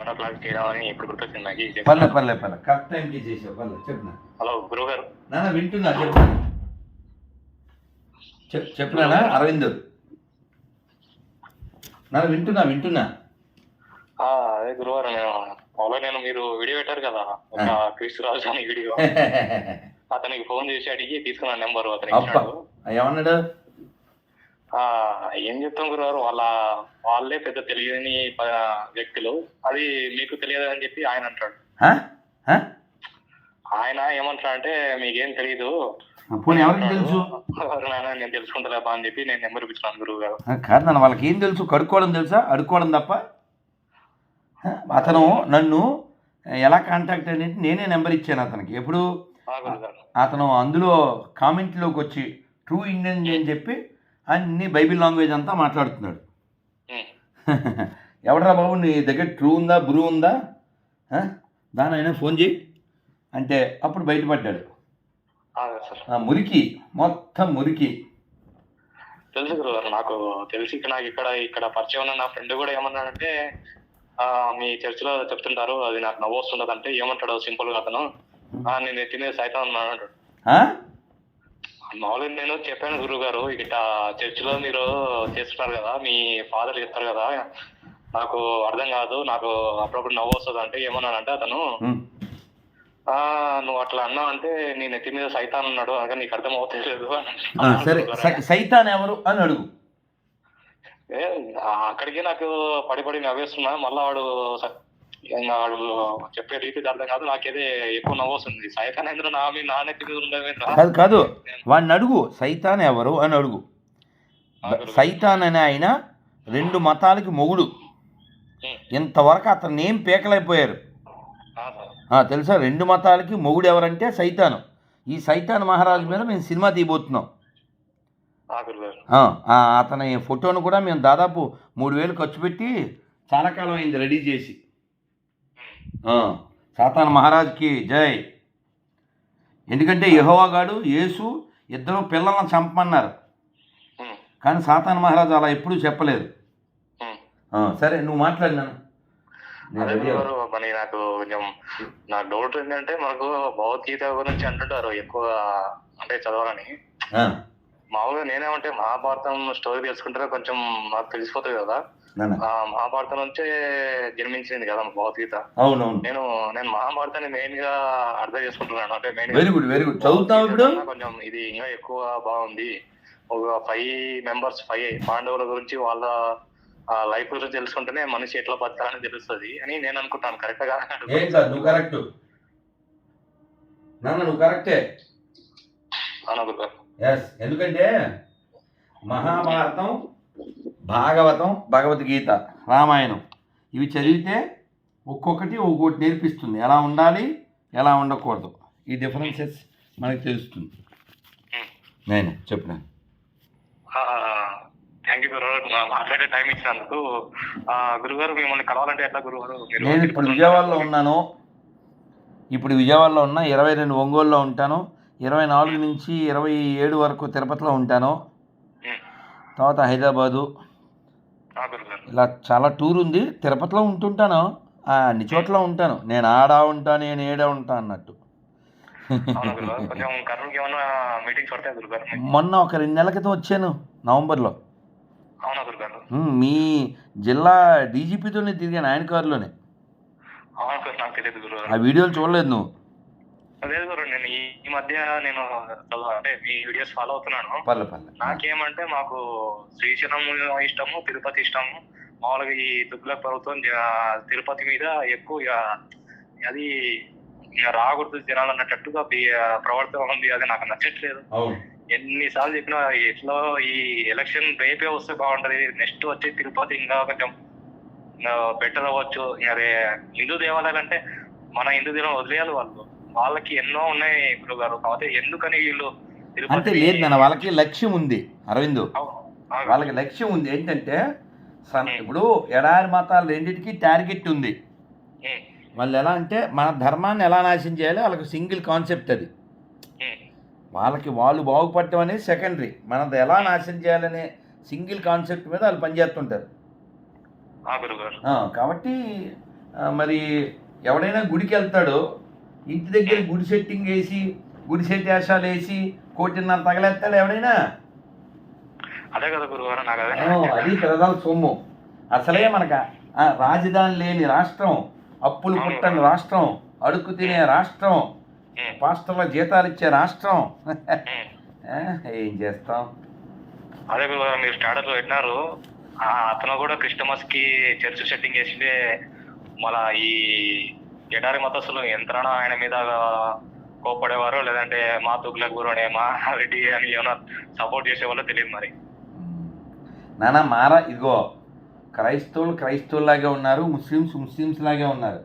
One ఓ clock గుర్తొచ్చింది నాకు. పర్లే పర్లే పర్లే. కరెక్ట్ టైంకి చేసావు. పర్లే చెప్పిన హలో గురువు గారు నాన్న వింటున్నా చెప్పు. చెప్ చెప్పినానా అరవింద్. నాన్న వింటున్నా వింటున్నా. ఆ, అదే గురువు గారు నేను మామూలుగా నేను మీరు వీడియో పెట్టారు కదా ఒక క్రిస్తు రాజు అనే వీడియో. అతనికి ఫోన్ చేసి అడిగి తీసుకున్న నెంబర్ అతను అబ్బా. ఇచ్చాడు ఏమన్నాడు? ఏం చెప్తాం గురుగారు? వాళ్ళ వాళ్ళే పెద్ద తెలియని వ్యక్తులు. అది మీకు తెలియదు అని చెప్పి ఆయన అంటాడు? ఆయన ఏమంటాడంటే మీకేం తెలియదు తెలుసు? నేను తెలుసుకుంటలేపా అని చెప్పి నేను నెంబర్ ఇప్పించాను గురువు గారు కాదు వాళ్ళకి ఏం తెలుసు? కడుక్కోవడం తెలుసా? అడుక్కోవడం తప్ప? అతను నన్ను ఎలా కాంటాక్ట్ అనేది నేనే నెంబర్ ఇచ్చాను అతనికి. ఎప్పుడు? అతను అందులో కామెంట్లోకి వచ్చి ట్రూ ఇండియన్ అని చెప్పి అన్ని బైబిల్ లాంగ్వేజ్ అంతా మాట్లాడుతున్నాడు. ఎవడరా బాబు నీ దగ్గర ట్రూ ఉందా బ్రూ ఉందా? దాని ఆయన ఫోన్ చేయి. అంటే అప్పుడు బయటపడ్డాడు. మురికి మొత్తం మురికి. తెలుసు గురుగారు నాకు తెలిసి ఇక్కడ నాకు ఇక్కడ ఇక్కడ పరిచయం ఉన్న నా ఫ్రెండ్ కూడా ఏమన్నాడంటే మీ చర్చిలో చెప్తుంటారు అది నాకు నవ్వు వస్తుండదు అంటే ఏమంటాడు సింపుల్గా అతను "ఆ, నేను తినే సైతం అన్నాడు? మామూలుగా నేను చెప్పాను గురువు గారు ఇక చర్చిలో మీరు చేస్తున్నారు కదా మీ ఫాదర్ చెప్తారు కదా నాకు అర్థం కాదు నాకు అప్పుడప్పుడు నవ్వు వస్తుంది అంటే ఏమన్నానంటే అతను నువ్వు అట్లా అన్నావు అంటే నీ నెత్తి మీద సైతాన్ ఉన్నాడు అనగా నీకు అర్థం అవుతలేదు సరే సైతాన్ ఎవరు అని అడుగు. అక్కడికి నాకు పడి పడి నవ్వేస్తున్నా మళ్ళా వాడు వాడు చెప్పే రీతి అర్థం కాదు. నాకేదే ఎక్కువ నవ్వు వస్తుంది. సైతాన్ ఎందుకు నా మీ మీద ఉండవేంట్రా? కాదు కాదు. వాడిని అడుగు. సైతాన్ ఎవరు అని అడుగు. సైతాన్ అనే ఆయన రెండు మతాలకి మొగుడు. ఇంతవరకు అతను ఏం పీకలైపోయారు? తెలుసా? రెండు మతాలకి మొగుడు ఎవరంటే సైతాను. ఈ సైతాన్ మహారాజు మీద మేము సినిమా తీయబోతున్నాం. అతని ఫోటోను కూడా మేము దాదాపు మూడు వేలు ఖర్చు పెట్టి చాలా కాలం అయింది రెడీ చేసి. సాతాన్ మహారాజ్కి జై. ఎందుకంటే యెహోవాగాడు యేసు ఇద్దరు పిల్లలను చంపమన్నారు. కానీ సాతాన్ మహారాజు అలా ఎప్పుడూ చెప్పలేదు. సరే నువ్వు మాట్లాడినాను మరి నాకు కొంచెం నా డౌట్ ఏంటంటే మనకు భగవద్గీత గురించి అంటుంటారు ఎక్కువ అంటే చదవాలని మామూలుగా నేనేమంటే మహాభారతం స్టోరీ తెలుసుకుంటే కొంచెం నాకు తెలిసిపోతుంది కదా. మహాభారతం నుంచే జన్మించింది కదా భగవద్గీత. అవునవును. నేను నేను మహాభారతాన్ని మెయిన్గా అర్థం చేసుకుంటున్నాను. అంటే main very good very good చదువుతావు ఇప్పుడు? కొంచెం ఇది ఇంకా ఎక్కువ బాగుంది. ఒక ఫైవ్ మెంబర్స్ ఫైవ్ పాండవుల గురించి వాళ్ళ లైఫ్ గురించి తెలుసుకుంటేనే మనిషి ఎట్లా బతకాలని తెలుస్తుంది అని నేను అనుకుంటాను. కరెక్ట్గా? నువ్వు కరెక్ట్ నాన్న నువ్వు కరెక్టే అవునా ఎస్ ఎందుకంటే మహాభారతం భాగవతం భగవద్గీత రామాయణం. ఇవి చదివితే ఒక్కొక్కటి ఒక్కొక్కటి నేర్పిస్తుంది. ఎలా ఉండాలి ఎలా ఉండకూడదు. ఈ డిఫరెన్సెస్ మనకు తెలుస్తుంది. నేను చెప్పిన థ్యాంక్ యూ గురుగారు మా- మాట్లాడే టైం ఇచ్చినందుకు ఆ, గురుగారు మిమ్మల్ని కలవాలంటే ఎట్లా గురుగారు? మీరు నేను ఇప్పుడు విజయవాడలో ఉన్నాను. ఇప్పుడు విజయవాడలో ఉన్నా ఇరవై రెండు ఒంగోలులో ఉంటాను. ఇరవై నాలుగు నుంచి ఇరవై ఏడు వరకు తిరుపతిలో ఉంటాను. తర్వాత హైదరాబాదు. ఇలా చాలా టూర్ ఉంది. తిరుపతిలో ఉంటుంటాను. అన్ని చోట్ల ఉంటాను. నేను ఆడ ఉంటా నేను ఏడ ఉంటా అన్నట్టు? మొన్న ఒక రెండు నెలల క్రితం వచ్చాను నవంబర్లో. మీ జిల్లా డీజీపీతోనే తిరిగాను ఆయన కారులోనే. ఆ వీడియోలు చూడలేదు నువ్వు. మధ్య నేను అంటే మీ వీడియోస్ ఫాలో అవుతున్నాను. పర్లే పర్లే. నాకేమంటే మాకు శ్రీశైలం ఇష్టము తిరుపతి ఇష్టము. మామూలుగా ఈ తుగ్లక్ ప్రభుత్వం తిరుపతి మీద ఎక్కువ అది రాకూడదు జనాలు అన్నట్టుగా ప్రవర్తన ఉంది. అది నాకు నచ్చట్లేదు. ఎన్నిసార్లు చెప్పినా ఎట్లా ఈ ఎలక్షన్ రేపే వస్తే బాగుంటది. నెక్స్ట్ వచ్చి తిరుపతి ఇంకా కొంచెం బెటర్ అవ్వచ్చు. ఇంకా హిందూ దేవాలయాలు అంటే మన హిందూ దేవాలయం వదిలేయాలి వాళ్ళు. వాళ్ళకి ఎన్నో ఉన్నాయి గురువు గారు కాకపోతే ఎందుకని వీళ్ళు అంతే లేదు నాన్న వాళ్ళకి లక్ష్యం ఉంది అరవింద్. వాళ్ళకి లక్ష్యం ఉంది ఏంటంటే సన్ ఇప్పుడు ఎడారి మతాలు రెండింటికి టార్గెట్ ఉంది. వాళ్ళు ఎలా అంటే మన ధర్మాన్ని ఎలా నాశనం చేయాలి వాళ్ళకి సింగిల్ కాన్సెప్ట్ అది. వాళ్ళకి వాళ్ళు బాగుపడటం అనేది సెకండరీ. మనది ఎలా నాశనం చేయాలనే సింగిల్ కాన్సెప్ట్ మీద వాళ్ళు పనిచేస్తుంటారు. కాబట్టి మరి ఎవడైనా గుడికి వెళ్తాడో ఇంటి దగ్గర గుడి సెట్టింగ్ వేసి గుడి సెట్ వేషాలు వేసి కోటిన్నర తగలేస్తాడు ఎవడైనా? అదే కదా గురుగారు నాకు అదే. ప్రజల సొమ్ము. అసలే మనక రాజధాని లేని రాష్ట్రం అప్పులు పుట్టని రాష్ట్రం అడుక్కు తినే రాష్ట్రం పాస్టర్ల జీతాలు ఇచ్చే రాష్ట్రం. ఏం. చేస్తాం? అదే గురుగారు మీరు లో పెట్టినారు. అతను కూడా క్రిస్టమస్కి చర్చ్ సెట్టింగ్ చేసిండే మళ్ళా ఈ ఎడారి మతస్థులు ఎంతనో ఆయన మీద కోపడేవారు లేదంటే మా తుగ్లక్ గురు అనే మా రెడ్డి అని ఏమైనా సపోర్ట్ చేసేవాళ్ళో తెలియదు మరి. నానా మారా ఇదిగో క్రైస్తవులు క్రైస్తవులాగే ఉన్నారు ముస్లిమ్స్ ముస్లిమ్స్ లాగే ఉన్నారు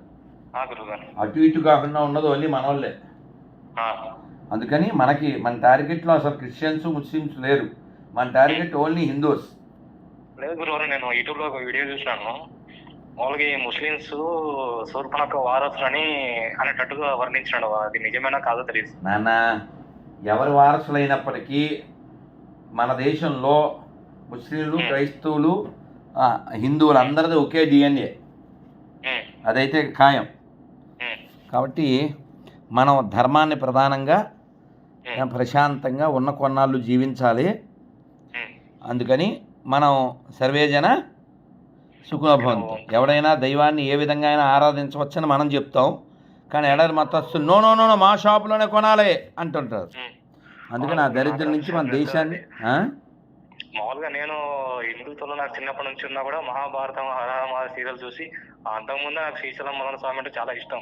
అటు ఇటు కాకుండా ఉన్నది ఓన్లీ మనోళ్ళే. అందుకని మనకి మన టార్గెట్లో అసలు క్రిస్టియన్స్ ముస్లిమ్స్ లేరు. మన టార్గెట్ ఓన్లీ హిందూస్. లేదు గురుగారు నేను యూట్యూబ్లో ఒక వీడియో చూసినాను మామూలుగా ఈ ముస్లిమ్స్ శూర్పణక వారసులని అనేటట్టుగా వర్ణించినాడు. అది నిజమేనా కాదో తెలియదు. నాన్న ఎవరి వారసులైనప్పటికీ మన దేశంలో ముస్లింలు క్రైస్తవులు హిందువులు అందరిది ఒకే డిఎన్ఏ అదైతే ఖాయం. కాబట్టి మనం ధర్మాన్ని ప్రధానంగా ప్రశాంతంగా ఉన్న కొన్నాళ్ళు జీవించాలి. అందుకని మనం సర్వేజన సుఖభవంతం ఎవడైనా దైవాన్ని ఏ విధంగా అయినా ఆరాధించవచ్చని మనం చెప్తాం కానీ ఎడారి మతస్థు నో నో నో నో, మా షాపులోనే కొనాలి అంటుంటారు. అందుకని ఆ దరిద్రం నుంచి మన దేశాన్ని? మామూలుగా నేను హిందుత్వంలో నాకు చిన్నప్పటి నుంచి ఉన్నా కూడా మహాభారతం హరహర సీరియల్ చూసి అంతకుముందే నాకు శ్రీశైలం మదన స్వామి అంటే చాలా ఇష్టం.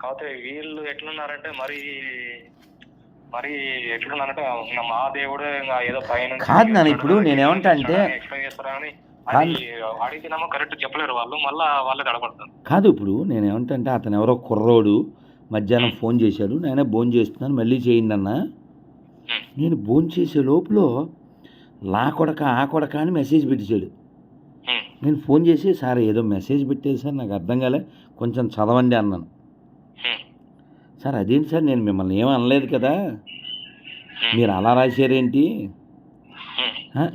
కాకపోతే వీళ్ళు ఎట్లున్నారంటే మరి మరి ఎట్లున్నారంటే మా దేవుడు ఇంకా ఏదో పైన కాదు నాన్న, ఇప్పుడు నేనేమంటా అంటే- ఎక్స్ప్లెయిన్ చేస్తారా అని కరెక్ట్ చెప్పలేరు వాళ్ళు మళ్ళా వాళ్ళే తడబడతారు. కాదు ఇప్పుడు నేను ఏమంటే అతను ఎవరో కుర్రోడు మధ్యాహ్నం ఫోన్ చేశాడు నేనే భోజనం చేస్తున్నాను మళ్ళీ చేయండి అన్న. నేను భోజనం చేసే లోపల లా కొడక ఆ కొడక అని మెసేజ్ పెట్టేశాడు. నేను ఫోన్ చేసి సార్ ఏదో మెసేజ్ పెట్టేది సార్ నాకు అర్థం కాలే కొంచెం చదవండి అన్నాను. సార్ అదేంటి సార్ నేను మిమ్మల్ని ఏం అనలేదు కదా? మీరు అలా రాశారేంటి?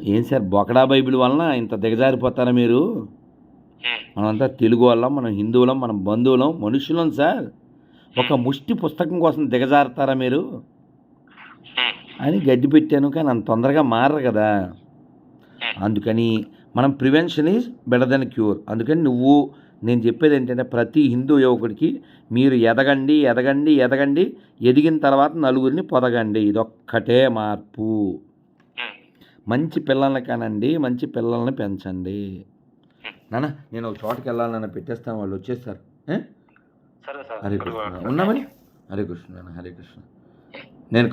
ఏం సార్ బొకడా బైబిల్ వలన ఇంత దిగజారిపోతారా మీరు? మనమంతా తెలుగు వాళ్ళం మనం హిందువులం మనం బంధువులం మనుషులం సార్. ఒక ముష్టి పుస్తకం కోసం దిగజారుతారా మీరు? అని గడ్డి పెట్టాను కానీ అంత తొందరగా మారరు కదా. అందుకని మనం prevention is better then cure. అందుకని నువ్వు నేను చెప్పేది ఏంటంటే ప్రతి హిందూ యువకుడికి మీరు ఎదగండి ఎదగండి ఎదగండి ఎదిగిన తర్వాత నలుగురిని పొదగండి. ఇదొక్కటే మార్పు. మంచి పిల్లల్ని కనండి మంచి పిల్లల్ని పెంచండి. నాన్న నేను ఒక చోటకి వెళ్ళాలన్న పెట్టేస్తాను వాళ్ళు వచ్చేస్తారు. ఏ? సరే సార్ హరే కృష్ణ. ఉన్నామని హరే కృష్ణ నాన్న హరే కృష్ణ. నేను